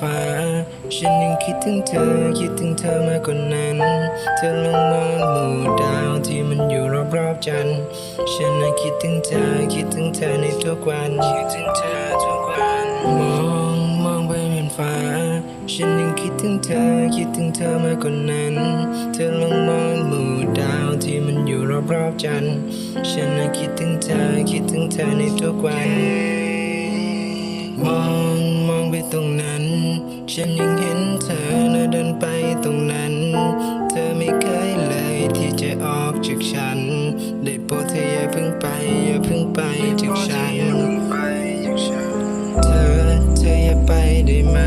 ฉันยังคิดถึงเธอ คิดถึงเธอมากกว่านั้น เธอลองมองหมู่ดาวที่มันอยู่รอบๆจันทร์ฉันน่ะคิดถึงเธอ คิดถึงเธอในทุกวัน คิดถึงเธอทุกวัน มองมองไปบนฟ้า ฉันยังคิดถึงเธอ คิดถึงเธอมากกว่านั้น เธอลองมองหมู่ดาวที่มันอยู่รอบๆจันทร์ฉันน่ะคิดถึงเธอ คิดถึงเธอในทุกวัน มองมองไปตรงนั้น ฉันยังเห็นเธอนะเดินไปตรงนั้น เธอไม่เคยเลยที่จะออกจากฉัน ได้โปรดเธออย่าเพิ่งไปอย่าเพิ่งไปจากฉัน เธอเธออย่าไปได้ไหม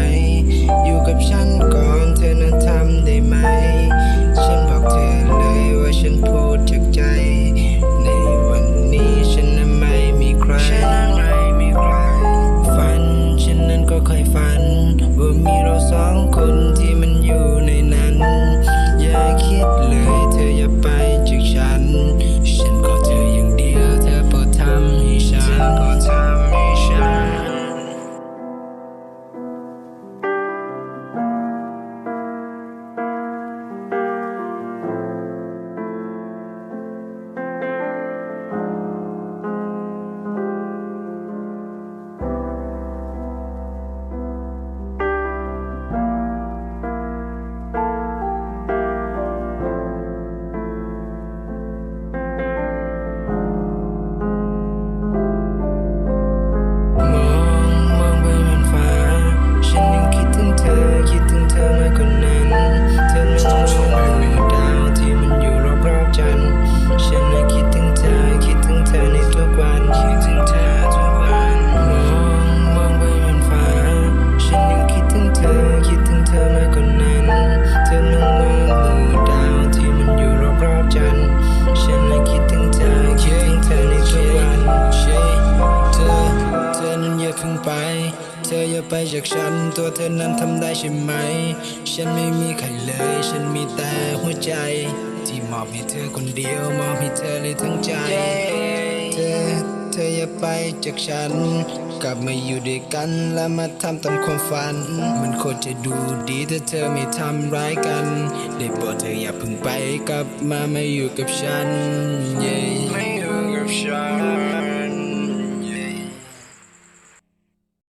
ไปจากฉัน ตัวเธอนั้นทำได้ใช่ไหม ฉันไม่มีใครเลย ฉันมีแต่หัวใจ ที่มอบให้เธอคนเดียว มอบให้เธอเลยทั้งใจ เธอ เธออย่าไปจากฉัน กลับมาอยู่ด้วยกันและมาทำตามความฝัน มันโคตรจะดูดีถ้าเธอไม่ทำร้ายกัน ได้โปรดเธออย่าเพิ่งไปกลับมามาอยู่กับฉัน yeah ไม่อยู่กับฉัน